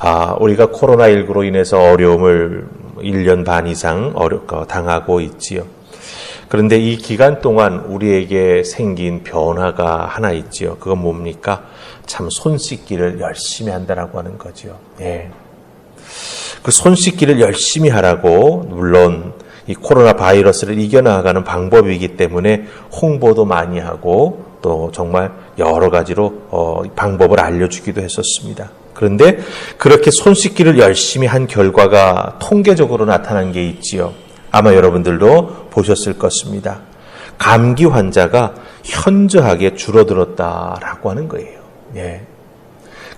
아, 우리가 코로나19로 인해서 어려움을 1년 반 이상 어려, 어, 당하고 있지요. 그런데 이 기간 동안 우리에게 생긴 변화가 하나 있지요. 그건 뭡니까? 참 손 씻기를 열심히 한다라고 하는 거죠. 예. 그 손 씻기를 열심히 하라고 물론 이 코로나 바이러스를 이겨나가는 방법이기 때문에 홍보도 많이 하고 또 정말 여러 가지로 어, 방법을 알려주기도 했었습니다. 그런데 그렇게 손 씻기를 열심히 한 결과가 통계적으로 나타난 게 있지요. 아마 여러분들도 보셨을 것입니다. 감기 환자가 현저하게 줄어들었다라고 하는 거예요. 예.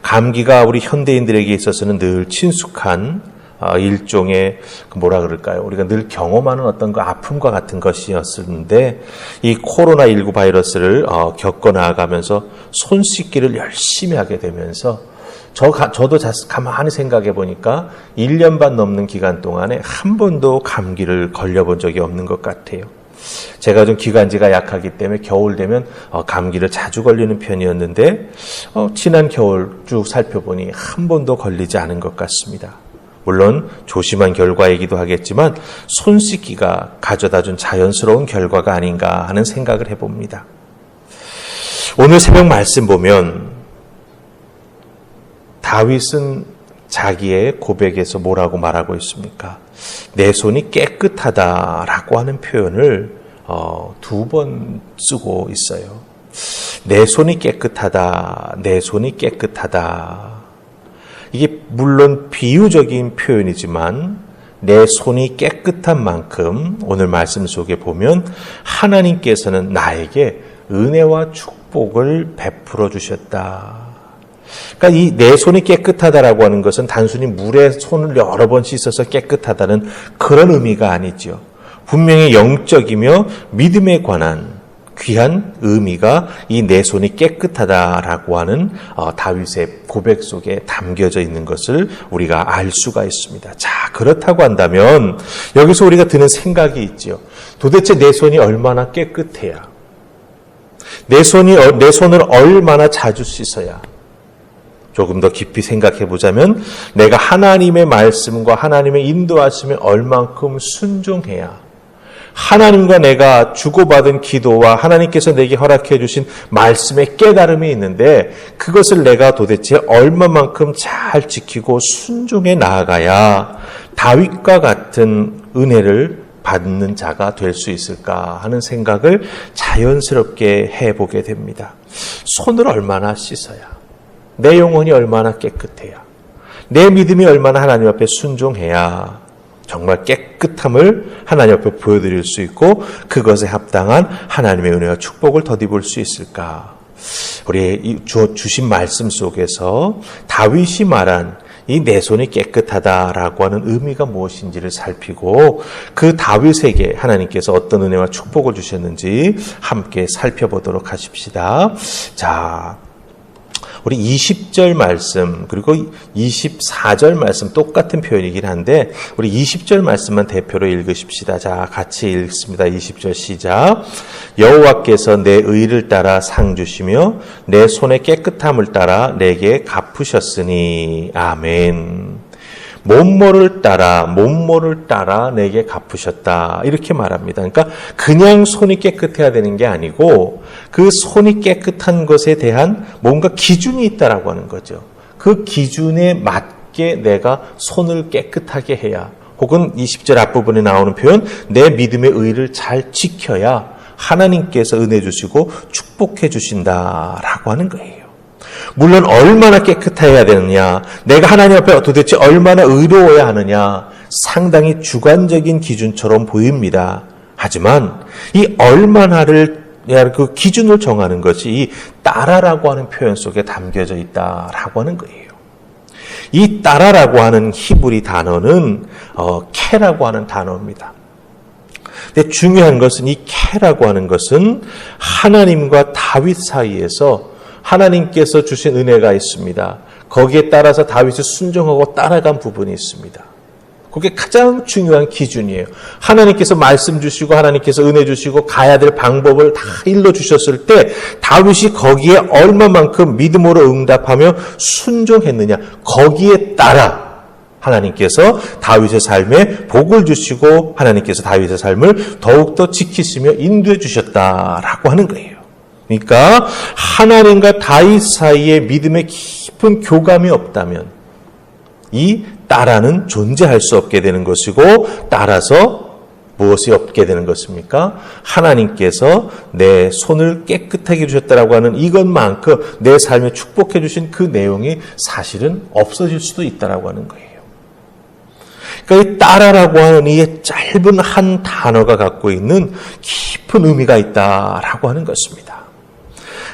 감기가 우리 현대인들에게 있어서는 늘 친숙한 어, 일종의 그 뭐라 그럴까요? 우리가 늘 경험하는 어떤 그 아픔과 같은 것이었는데 이 코로나 19 바이러스를 어, 겪어 나가면서 손 씻기를 열심히 하게 되면서 저, 저도 가만히 생각해 보니까 1년 반 넘는 기간 동안에 한 번도 감기를 걸려본 적이 없는 것 같아요. 제가 좀 기관지가 약하기 때문에 겨울 되면 어, 감기를 자주 걸리는 편이었는데 어, 지난 겨울 쭉 살펴보니 한 번도 걸리지 않은 것 같습니다. 물론 조심한 결과이기도 하겠지만 손 씻기가 가져다 준 자연스러운 결과가 아닌가 하는 생각을 해봅니다. 오늘 새벽 말씀 보면 다윗은 자기의 고백에서 뭐라고 말하고 있습니까? 내 손이 깨끗하다라고 하는 표현을 어, 두번 쓰고 있어요. 내 손이 깨끗하다, 내 손이 깨끗하다. 이게 물론 비유적인 표현이지만 내 손이 깨끗한 만큼 오늘 말씀 속에 보면 하나님께서는 나에게 은혜와 축복을 베풀어 주셨다. 그러니까 이 내 손이 깨끗하다라고 하는 것은 단순히 물에 손을 여러 번 씻어서 깨끗하다는 그런 의미가 아니죠. 분명히 영적이며 믿음에 관한 귀한 의미가 이 내 손이 깨끗하다라고 하는 어, 다윗의 고백 속에 담겨져 있는 것을 우리가 알 수가 있습니다. 자, 그렇다고 한다면 여기서 우리가 드는 생각이 있지요. 도대체 내 손이 얼마나 깨끗해야? 내 손이 어, 내 손을 얼마나 자주 씻어야? 조금 더 깊이 생각해 보자면 내가 하나님의 말씀과 하나님의 인도하심에 얼만큼 순종해야 하나님과 내가 주고받은 기도와 하나님께서 내게 허락해 주신 말씀의 깨달음이 있는데 그것을 내가 도대체 얼마만큼 잘 지키고 순종해 나아가야 다윗과 같은 은혜를 받는 자가 될 수 있을까 하는 생각을 자연스럽게 해보게 됩니다. 손을 얼마나 씻어야 내 영혼이 얼마나 깨끗해야 내 믿음이 얼마나 하나님 앞에 순종해야 정말 깨끗함을 하나님 앞에 보여드릴 수 있고 그것에 합당한 하나님의 은혜와 축복을 더입을 수 있을까? 우리 주신 말씀 속에서 다윗이 말한 이 내 손이 깨끗하다라고 하는 의미가 무엇인지를 살피고 그 다윗에게 하나님께서 어떤 은혜와 축복을 주셨는지 함께 살펴보도록 하십시다. 자, 우리 20절 말씀 그리고 24절 말씀 똑같은 표현이긴 한데 우리 20절 말씀만 대표로 읽으십시다. 자, 같이 읽습니다. 20절 시작. 여호와께서 내 의를 따라 상 주시며 내 손의 깨끗함을 따라 내게 갚으셨으니 아멘. 몸모를 따라 몸모를 따라 내게 갚으셨다 이렇게 말합니다. 그러니까 그냥 손이 깨끗해야 되는 게 아니고 그 손이 깨끗한 것에 대한 뭔가 기준이 있다라고 하는 거죠. 그 기준에 맞게 내가 손을 깨끗하게 해야 혹은 20절 앞부분에 나오는 표현 내 믿음의 의를 잘 지켜야 하나님께서 은혜 주시고 축복해 주신다라고 하는 거예요. 물론 얼마나 깨끗해야 되느냐, 내가 하나님 앞에 도대체 얼마나 의로워야 하느냐, 상당히 주관적인 기준처럼 보입니다. 하지만 이 얼마나를 그 기준을 정하는 것이 이 따라라고 하는 표현 속에 담겨져 있다라고 하는 거예요. 이 따라라고 하는 히브리 단어는 어, 캐라고 하는 단어입니다. 근데 중요한 것은 이 캐라고 하는 것은 하나님과 다윗 사이에서 하나님께서 주신 은혜가 있습니다. 거기에 따라서 다윗이 순종하고 따라간 부분이 있습니다. 그게 가장 중요한 기준이에요. 하나님께서 말씀 주시고 하나님께서 은혜 주시고 가야 될 방법을 다 일러 주셨을 때 다윗이 거기에 얼마만큼 믿음으로 응답하며 순종했느냐 거기에 따라 하나님께서 다윗의 삶에 복을 주시고 하나님께서 다윗의 삶을 더욱더 지키시며 인도해 주셨다라고 하는 거예요. 그러니까 하나님과 다윗 사이에 믿음의 깊은 교감이 없다면 이 따라는 존재할 수 없게 되는 것이고 따라서 무엇이 없게 되는 것입니까? 하나님께서 내 손을 깨끗하게 주셨다라고 하는 이것만큼 내 삶에 축복해 주신 그 내용이 사실은 없어질 수도 있다라고 하는 거예요. 그러니까 이 따라라고 하는 이 짧은 한 단어가 갖고 있는 깊은 의미가 있다라고 하는 것입니다.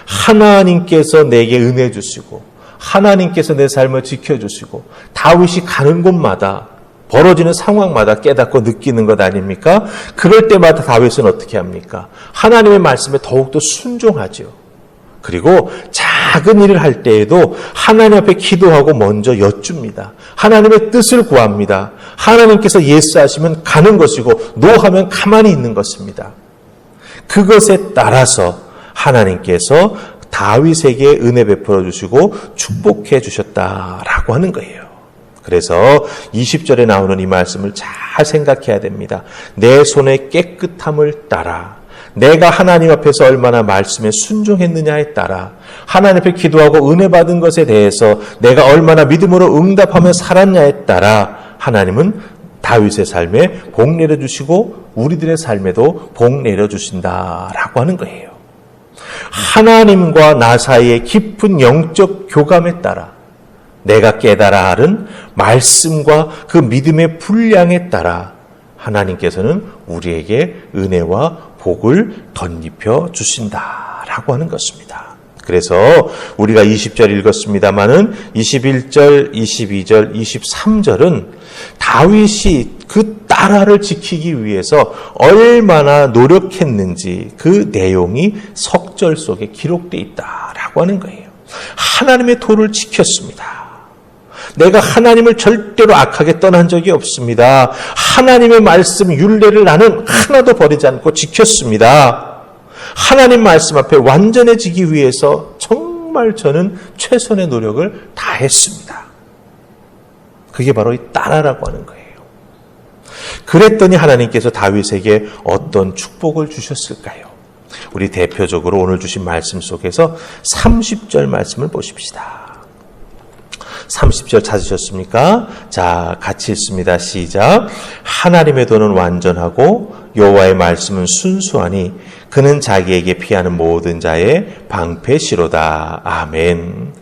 하나님께서 내게 은혜 주시고 하나님께서 내 삶을 지켜주시고 다윗이 가는 곳마다 벌어지는 상황마다 깨닫고 느끼는 것 아닙니까? 그럴 때마다 다윗은 어떻게 합니까? 하나님의 말씀에 더욱더 순종하죠. 그리고 작은 일을 할 때에도 하나님 앞에 기도하고 먼저 여쭙니다. 하나님의 뜻을 구합니다. 하나님께서 예스 하시면 가는 것이고 노하면 가만히 있는 것입니다. 그것에 따라서 하나님께서 다윗에게 은혜 베풀어 주시고 축복해 주셨다라고 하는 거예요. 그래서 20절에 나오는 이 말씀을 잘 생각해야 됩니다. 내 손의 깨끗함을 따라 내가 하나님 앞에서 얼마나 말씀에 순종했느냐에 따라 하나님 앞에 기도하고 은혜 받은 것에 대해서 내가 얼마나 믿음으로 응답하며 살았냐에 따라 하나님은 다윗의 삶에 복 내려 주시고 우리들의 삶에도 복 내려 주신다라고 하는 거예요. 하나님과 나 사이의 깊은 영적 교감에 따라 내가 깨달아 하는 말씀과 그 믿음의 분량에 따라 하나님께서는 우리에게 은혜와 복을 덧입혀 주신다라고 하는 것입니다. 그래서 우리가 20절 읽었습니다마는 21절, 22절, 23절은 다윗이 그 나라를 지키기 위해서 얼마나 노력했는지 그 내용이 석절 속에 기록되어 있다라고 하는 거예요. 하나님의 도를 지켰습니다. 내가 하나님을 절대로 악하게 떠난 적이 없습니다. 하나님의 말씀 윤례를 나는 하나도 버리지 않고 지켰습니다. 하나님 말씀 앞에 완전해지기 위해서 정말 저는 최선의 노력을 다했습니다. 그게 바로 이 따라라고 하는 거예요. 그랬더니 하나님께서 다윗에게 어떤 축복을 주셨을까요? 우리 대표적으로 오늘 주신 말씀 속에서 30절 말씀을 보십시다. 30절 찾으셨습니까? 자, 같이 읽습니다. 시작. 하나님의 도는 완전하고 여호와의 말씀은 순수하니 그는 자기에게 피하는 모든 자의 방패시로다. 아멘.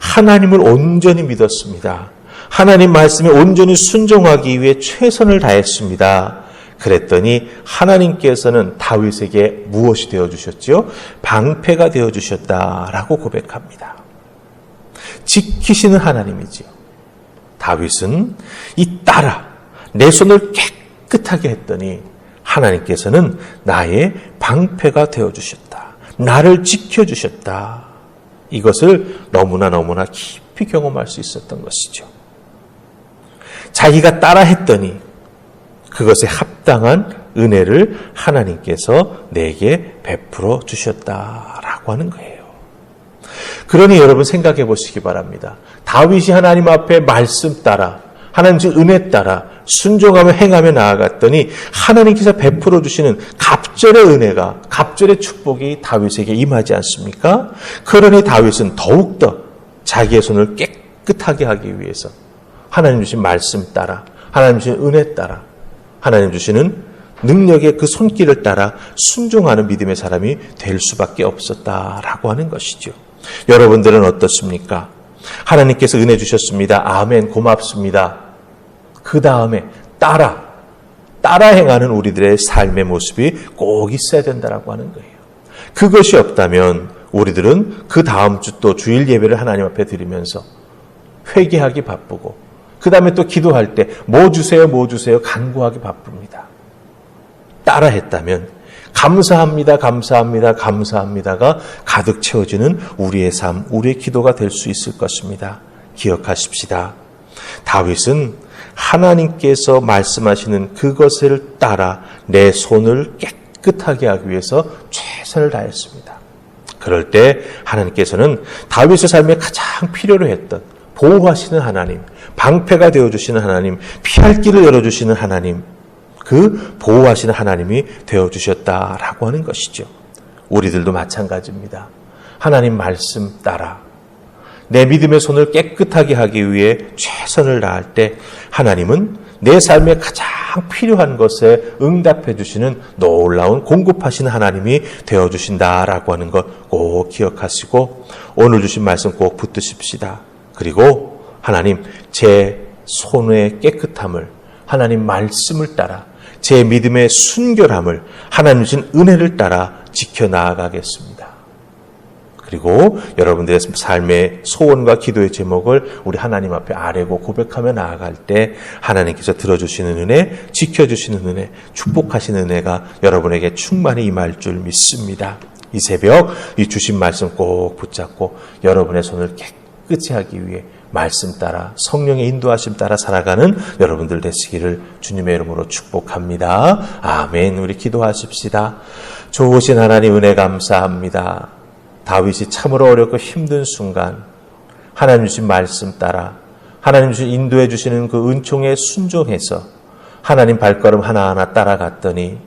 하나님을 온전히 믿었습니다. 하나님 말씀에 온전히 순종하기 위해 최선을 다했습니다. 그랬더니 하나님께서는 다윗에게 무엇이 되어 주셨지요? 방패가 되어 주셨다라고 고백합니다. 지키시는 하나님이지요. 다윗은 이 따라 내 손을 깨끗하게 했더니 하나님께서는 나의 방패가 되어 주셨다. 나를 지켜 주셨다. 이것을 너무나 너무나 깊이 경험할 수 있었던 것이죠. 자기가 따라 했더니 그것에 합당한 은혜를 하나님께서 내게 베풀어 주셨다라고 하는 거예요. 그러니 여러분 생각해 보시기 바랍니다. 다윗이 하나님 앞에 말씀 따라 하나님 즉 은혜 따라 순종하며 행하며 나아갔더니 하나님께서 베풀어 주시는 갑절의 은혜가 갑절의 축복이 다윗에게 임하지 않습니까? 그러니 다윗은 더욱더 자기의 손을 깨끗하게 하기 위해서 하나님 주신 말씀 따라 하나님 주신 은혜 따라 하나님 주시는 능력의 그 손길을 따라 순종하는 믿음의 사람이 될 수밖에 없었다라고 하는 것이죠. 여러분들은 어떻습니까? 하나님께서 은혜 주셨습니다. 아멘, 고맙습니다. 그 다음에 따라, 따라 행하는 우리들의 삶의 모습이 꼭 있어야 된다라고 하는 거예요. 그것이 없다면 우리들은 그 다음 주 또 주일 예배를 하나님 앞에 드리면서 회개하기 바쁘고, 그 다음에 또 기도할 때 뭐 주세요, 뭐 주세요, 간구하기 바쁩니다. 따라 했다면 감사합니다, 감사합니다, 감사합니다가 가득 채워지는 우리의 삶, 우리의 기도가 될 수 있을 것입니다. 기억하십시다. 다윗은 하나님께서 말씀하시는 그것을 따라 내 손을 깨끗하게 하기 위해서 최선을 다했습니다. 그럴 때 하나님께서는 다윗의 삶에 가장 필요로 했던 보호하시는 하나님, 방패가 되어주시는 하나님, 피할 길을 열어주시는 하나님, 그 보호하시는 하나님이 되어주셨다라고 하는 것이죠. 우리들도 마찬가지입니다. 하나님 말씀 따라 내 믿음의 손을 깨끗하게 하기 위해 최선을 다할 때 하나님은 내 삶에 가장 필요한 것에 응답해 주시는 놀라운 공급하시는 하나님이 되어 주신다라고 하는 것 꼭 기억하시고 오늘 주신 말씀 꼭 붙드십시다. 그리고 하나님 제 손의 깨끗함을 하나님 말씀을 따라 제 믿음의 순결함을 하나님 주신 은혜를 따라 지켜 나아가겠습니다. 그리고 여러분들의 삶의 소원과 기도의 제목을 우리 하나님 앞에 아뢰고 고백하며 나아갈 때 하나님께서 들어주시는 은혜, 지켜주시는 은혜, 축복하시는 은혜가 여러분에게 충만히 임할 줄 믿습니다. 이 새벽 이 주신 말씀 꼭 붙잡고 여러분의 손을 깨끗 이 하기 위해 말씀 따라 성령의 인도하심 따라 살아가는 여러분들 되시기를 주님의 이름으로 축복합니다. 아멘. 우리 기도하십시다. 좋으신 하나님 은혜 감사합니다. 다윗이 참으로 어렵고 힘든 순간 하나님 주신 말씀 따라 하나님 주신 인도해 주시는 그 은총에 순종해서 하나님 발걸음 하나하나 따라갔더니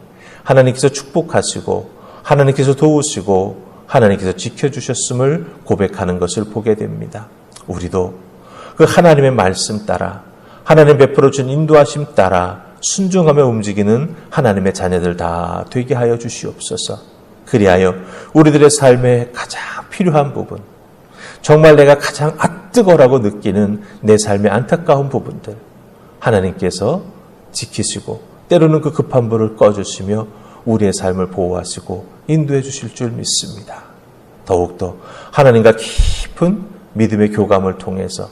하나님께서 축복하시고 하나님께서 도우시고 하나님께서 지켜주셨음을 고백하는 것을 보게 됩니다. 우리도 그 하나님의 말씀 따라 하나님 베풀어 준 인도하심 따라 순종하며 움직이는 하나님의 자녀들 다 되게 하여 주시옵소서. 그리하여 우리들의 삶에 가장 필요한 부분, 정말 내가 가장 아뜨거라고 느끼는 내 삶의 안타까운 부분들, 하나님께서 지키시고 때로는 그 급한 불을 꺼주시며 우리의 삶을 보호하시고 인도해 주실 줄 믿습니다. 더욱더 하나님과 깊은 믿음의 교감을 통해서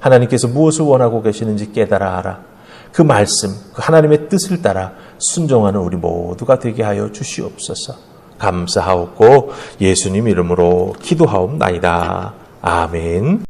하나님께서 무엇을 원하고 계시는지 깨달아 알아 그 말씀, 그 하나님의 뜻을 따라 순종하는 우리 모두가 되게 하여 주시옵소서. 감사하옵고 예수님 이름으로 기도하옵나이다. 아멘.